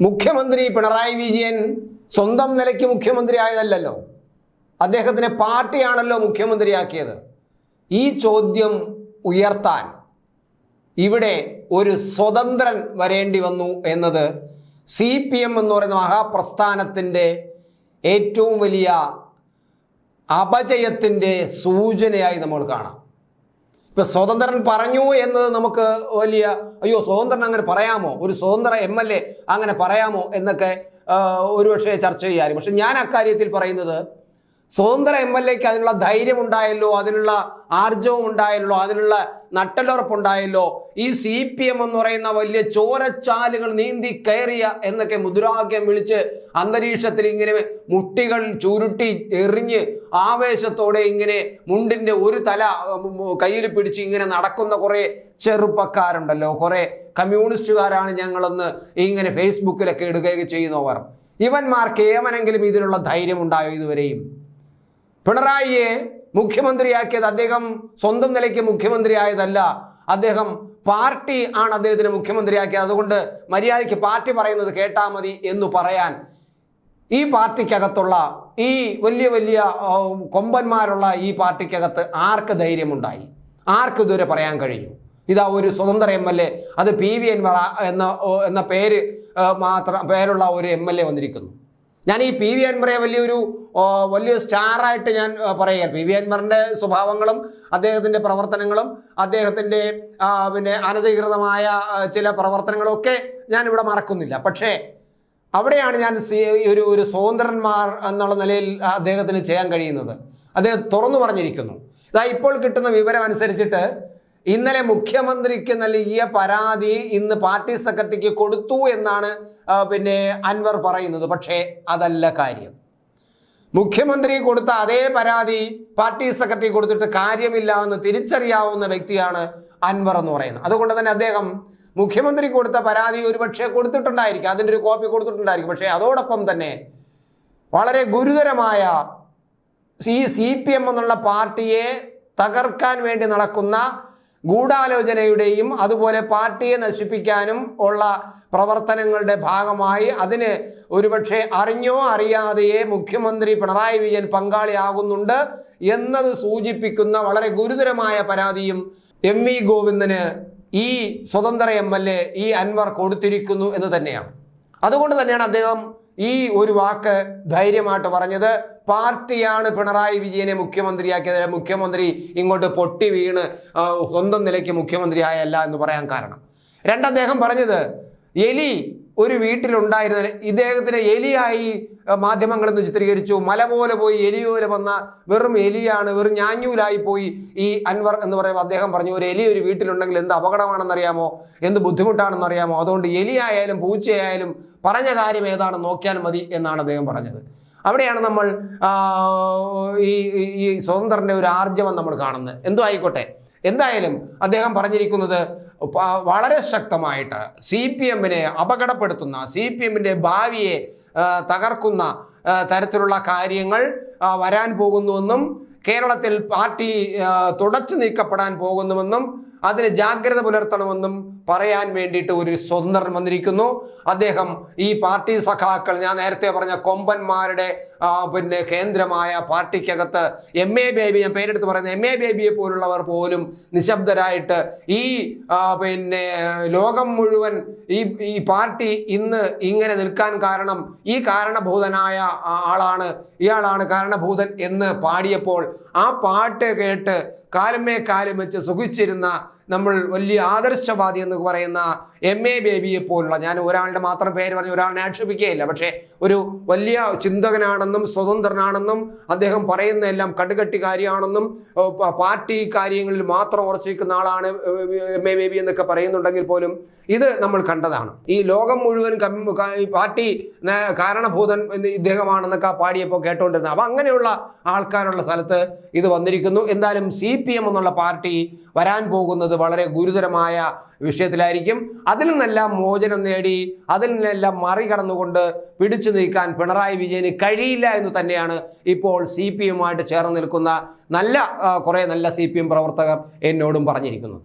മുഖ്യമന്ത്രി പിണറായി വിജയൻ സ്വന്തം നിലയ്ക്ക് മുഖ്യമന്ത്രി ആയതല്ലല്ലോ അദ്ദേഹത്തിനെ പാർട്ടിയാണല്ലോ മുഖ്യമന്ത്രിയാക്കിയത്. ഈ ചോദ്യം ഉയർത്താൻ ഇവിടെ ഒരു സ്വതന്ത്രൻ വരേണ്ടി വന്നു എന്നത് സി പി എം എന്ന് പറയുന്ന മഹാപ്രസ്ഥാനത്തിന്റെ ഏറ്റവും വലിയ അപജയത്തിന്റെ സൂചനയായി നമ്മൾ കാണാം. ഇപ്പൊ സ്വതന്ത്രൻ പറഞ്ഞു എന്നത് നമുക്ക് വലിയ അയ്യോ സ്വതന്ത്രൻ അങ്ങനെ പറയാമോ? ഒരു സ്വതന്ത്ര എം എൽ എ അങ്ങനെ പറയാമോ എന്നൊക്കെ ഒരുപക്ഷെ ചർച്ച ചെയ്യാറ് പക്ഷെ ഞാൻ അക്കാര്യത്തിൽ പറയുന്നത് സ്വതന്ത്ര എം എൽ എക്ക് അതിനുള്ള ധൈര്യം ഉണ്ടായല്ലോ അതിനുള്ള ആർജവം ഉണ്ടായല്ലോ അതിനുള്ള നട്ടലുറപ്പുണ്ടായല്ലോ ഈ സി പി എം എന്ന് പറയുന്ന വലിയ ചോരച്ചാലുകൾ നീന്തി കയറിയ എന്നൊക്കെ മുദ്രാവാക്യം വിളിച്ച് അന്തരീക്ഷത്തിൽ ഇങ്ങനെ മുട്ടികൾ ചുരുട്ടി എറിഞ്ഞ് ആവേശത്തോടെ ഇങ്ങനെ മുണ്ടിന്റെ ഒരു തല കയ്യിൽ പിടിച്ച് ഇങ്ങനെ നടക്കുന്ന കുറെ ചെറുപ്പക്കാരുണ്ടല്ലോ. കുറേ കമ്മ്യൂണിസ്റ്റുകാരാണ് ഞങ്ങളെന്ന് ഇങ്ങനെ ഫേസ്ബുക്കിലൊക്കെ ഇടുകയൊക്കെ ചെയ്യുന്നവർ. ഇവന്മാർക്ക് ഏവനെങ്കിലും ഇതിനുള്ള ധൈര്യം ഉണ്ടായോ ഇതുവരെയും? പിണറായിയെ മുഖ്യമന്ത്രിയാക്കിയത് അദ്ദേഹം സ്വന്തം നിലയ്ക്ക് മുഖ്യമന്ത്രി ആയതല്ല അദ്ദേഹം പാർട്ടി ആണ് അദ്ദേഹത്തിന് മുഖ്യമന്ത്രിയാക്കിയത്. അതുകൊണ്ട് മര്യാദയ്ക്ക് പാർട്ടി പറയുന്നത് കേട്ടാ മതി എന്ന് പറയാൻ ഈ പാർട്ടിക്കകത്തുള്ള ഈ വലിയ വലിയ കൊമ്പന്മാരുള്ള ഈ പാർട്ടിക്കകത്ത് ആർക്ക് ധൈര്യമുണ്ടായി? ആർക്ക് ഇതുവരെ പറയാൻ കഴിഞ്ഞു? ഇതാ ഒരു സ്വതന്ത്ര എം എൽ എ അത് പി വി എൻ എന്ന എന്ന പേര് മാത്രം പേരുള്ള ഒരു എം എൽ എ വന്നിരിക്കുന്നു. ഞാൻ ഈ പി വി അൻവറെ വലിയൊരു വലിയ സ്റ്റാറായിട്ട് ഞാൻ പറയുകയാണ്. പി വി അൻവറിന്റെ സ്വഭാവങ്ങളും അദ്ദേഹത്തിന്റെ പ്രവർത്തനങ്ങളും അദ്ദേഹത്തിന്റെ പിന്നെ അനധികൃതമായ ചില പ്രവർത്തനങ്ങളൊക്കെ ഞാൻ ഞാനിവിടെ മറക്കുന്നില്ല. പക്ഷേ അവിടെയാണ് ഞാൻ ഒരു ഒരു സ്വതന്ത്രന്മാർ എന്നുള്ള നിലയിൽ അദ്ദേഹത്തിന് ചെയ്യാൻ കഴിയുന്നത്. അദ്ദേഹം തുറന്നു പറഞ്ഞിരിക്കുന്നു. ഇതാ ഇപ്പോൾ കിട്ടുന്ന വിവരം അനുസരിച്ചിട്ട് ഇന്നലെ മുഖ്യമന്ത്രിക്ക് നൽകിയ പരാതി ഇന്ന് പാർട്ടി സെക്രട്ടറിക്ക് കൊടുത്തു എന്നാണ് പിന്നെ അൻവർ പറയുന്നത്. പക്ഷേ അതല്ല കാര്യം. മുഖ്യമന്ത്രി കൊടുത്ത അതേ പരാതി പാർട്ടി സെക്രട്ടറി കൊടുത്തിട്ട് കാര്യമില്ല എന്ന് തിരിച്ചറിയാവുന്ന വ്യക്തിയാണ് അൻവർ എന്ന് പറയുന്നത്. അതുകൊണ്ട് തന്നെ അദ്ദേഹം മുഖ്യമന്ത്രി കൊടുത്ത പരാതി ഒരുപക്ഷെ കൊടുത്തിട്ടുണ്ടായിരിക്കും. അതിന്റെ ഒരു കോപ്പി കൊടുത്തിട്ടുണ്ടായിരിക്കും. പക്ഷേ അതോടൊപ്പം തന്നെ വളരെ ഗുരുതരമായ ഈ സി പി എം എന്നുള്ള പാർട്ടിയെ തകർക്കാൻ വേണ്ടി നടക്കുന്ന ഗൂഢാലോചനയുടെയും അതുപോലെ പാർട്ടിയെ നശിപ്പിക്കാനും ഉള്ള പ്രവർത്തനങ്ങളുടെ ഭാഗമായി അതിന് ഒരുപക്ഷെ അറിഞ്ഞോ അറിയാതെയേ മുഖ്യമന്ത്രി പിണറായി വിജയൻ പങ്കാളിയാകുന്നുണ്ട് എന്നത് സൂചിപ്പിക്കുന്ന വളരെ ഗുരുതരമായ പരാതിയും എം വി ഗോവിന്ദന് ഈ സ്വതന്ത്ര എം എൽ എ ഈ അൻവർ കൊടുത്തിരിക്കുന്നു എന്ന് തന്നെയാണ്. അതുകൊണ്ട് തന്നെയാണ് അദ്ദേഹം ഈ ഒരു വാക്ക് ധൈര്യമായിട്ട് പറഞ്ഞത്. പാർട്ടിയാണ് പിണറായി വിജയനെ മുഖ്യമന്ത്രിയാക്കിയത്. മുഖ്യമന്ത്രി ഇങ്ങോട്ട് പൊട്ടി വീണ് സ്വന്തം നിലയ്ക്ക് മുഖ്യമന്ത്രിയായല്ല എന്ന് പറയാൻ കാരണം. രണ്ട് അദ്ദേഹം പറഞ്ഞത് എലി ഒരു വീട്ടിലുണ്ടായിരുന്ന ഇദ്ദേഹത്തിന് എലിയായി മാധ്യമങ്ങളിൽ നിന്ന് ചിത്രീകരിച്ചു. മല പോലെ പോയി എലി പോലെ വന്ന വെറും എലിയാണ് വെറും ഞാഞ്ഞൂലായി പോയി ഈ അൻവർ എന്ന് പറയുമ്പോൾ അദ്ദേഹം പറഞ്ഞു ഒരു എലി ഒരു വീട്ടിലുണ്ടെങ്കിൽ എന്ത് അപകടമാണെന്നറിയാമോ? എന്ത് ബുദ്ധിമുട്ടാണെന്നറിയാമോ? അതുകൊണ്ട് എലിയായാലും പൂച്ചയായാലും പറഞ്ഞ കാര്യം ഏതാണെന്ന് നോക്കിയാൽ മതി എന്നാണ് അദ്ദേഹം പറഞ്ഞത്. അവിടെയാണ് നമ്മൾ ഈ ഈ- സ്വതന്ത്രന്റെ ഒരു ആർജവം നമ്മൾ കാണുന്നത്. എന്തോ ആയിക്കോട്ടെ. എന്തായാലും അദ്ദേഹം പറഞ്ഞിരിക്കുന്നത് വളരെ ശക്തമായിട്ട് സി പി എമ്മിനെ അപകടപ്പെടുത്തുന്ന സി പി എമ്മിന്റെ ഭാവിയെ തകർക്കുന്ന തരത്തിലുള്ള കാര്യങ്ങൾ വരാൻ പോകുന്നുവെന്നും കേരളത്തിൽ പാർട്ടി തുടച്ചു നീക്കപ്പെടാൻ പോകുന്നുവെന്നും അതിന് ജാഗ്രത പുലർത്തണമെന്നും പറയാൻ വേണ്ടിയിട്ട് ഒരു സ്വതന്ത്രൻ വന്നിരിക്കുന്നു. അദ്ദേഹം ഈ പാർട്ടി സഖാക്കൾ ഞാൻ നേരത്തെ പറഞ്ഞ കൊമ്പന്മാരുടെ പിന്നെ കേന്ദ്രമായ പാർട്ടിക്കകത്ത് എം എ ബേബി ഞാൻ പേരെടുത്ത് പറയുന്ന എം എ ബേബിയെ പോലുള്ളവർ പോലും നിശബ്ദരായിട്ട് ഈ പിന്നെ ലോകം മുഴുവൻ ഈ ഈ പാർട്ടി ഇന്ന് ഇങ്ങനെ നിൽക്കാൻ കാരണം ഈ കാരണഭൂതനായ ആളാണ് ഇയാളാണ് കാരണഭൂതൻ എന്ന് പാടിയപ്പോൾ ആ പാട്ട് കേട്ട് കാലമേ കാലം വെച്ച് സുഖിച്ചിരുന്ന നമ്മൾ വലിയ ആദർശവാദി എന്ന് പറയുന്ന എം എ ബേബിയെ പോലുള്ള ഞാൻ ഒരാളുടെ മാത്രം പേര് പറഞ്ഞ് ഒരാളിനെ ആക്ഷേപിക്കുകയില്ല. പക്ഷേ ഒരു വലിയ ചിന്തകനാണെന്നും സ്വതന്ത്രനാണെന്നും അദ്ദേഹം പറയുന്ന എല്ലാം കടുകട്ടിക്കാരിയാണെന്നും പാർട്ടി കാര്യങ്ങളിൽ മാത്രം ഉറച്ചിരിക്കുന്ന ആളാണ് എം എ ബേബി എന്നൊക്കെ പറയുന്നുണ്ടെങ്കിൽ പോലും ഇത് നമ്മൾ കണ്ടതാണ്. ഈ ലോകം മുഴുവൻ പാർട്ടി കാരണഭൂതൻ ഇദ്ദേഹമാണെന്നൊക്കെ പാടിയപ്പോൾ കേട്ടുകൊണ്ടിരുന്നത് അപ്പം അങ്ങനെയുള്ള ആൾക്കാരുള്ള സ്ഥലത്ത് ഇത് വന്നിരിക്കുന്നു. എന്തായാലും സി എന്നുള്ള പാർട്ടി വരാൻ പോകുന്നത് വളരെ ഗുരുതരമായ വിഷയത്തിലായിരിക്കും. അതിൽ നിന്നെല്ലാം മോചനം നേടി അതിൽ നിന്നെല്ലാം മറികടന്നുകൊണ്ട് പിടിച്ചു നീക്കാൻ പിണറായി വിജയന് കഴിയില്ല എന്ന് തന്നെയാണ് ഇപ്പോൾ സി പി എമ്മുമായിട്ട് ചേർന്ന് നിൽക്കുന്ന നല്ല കുറേ നല്ല സി പി എം പ്രവർത്തകർ എന്നോടും പറഞ്ഞിരിക്കുന്നത്.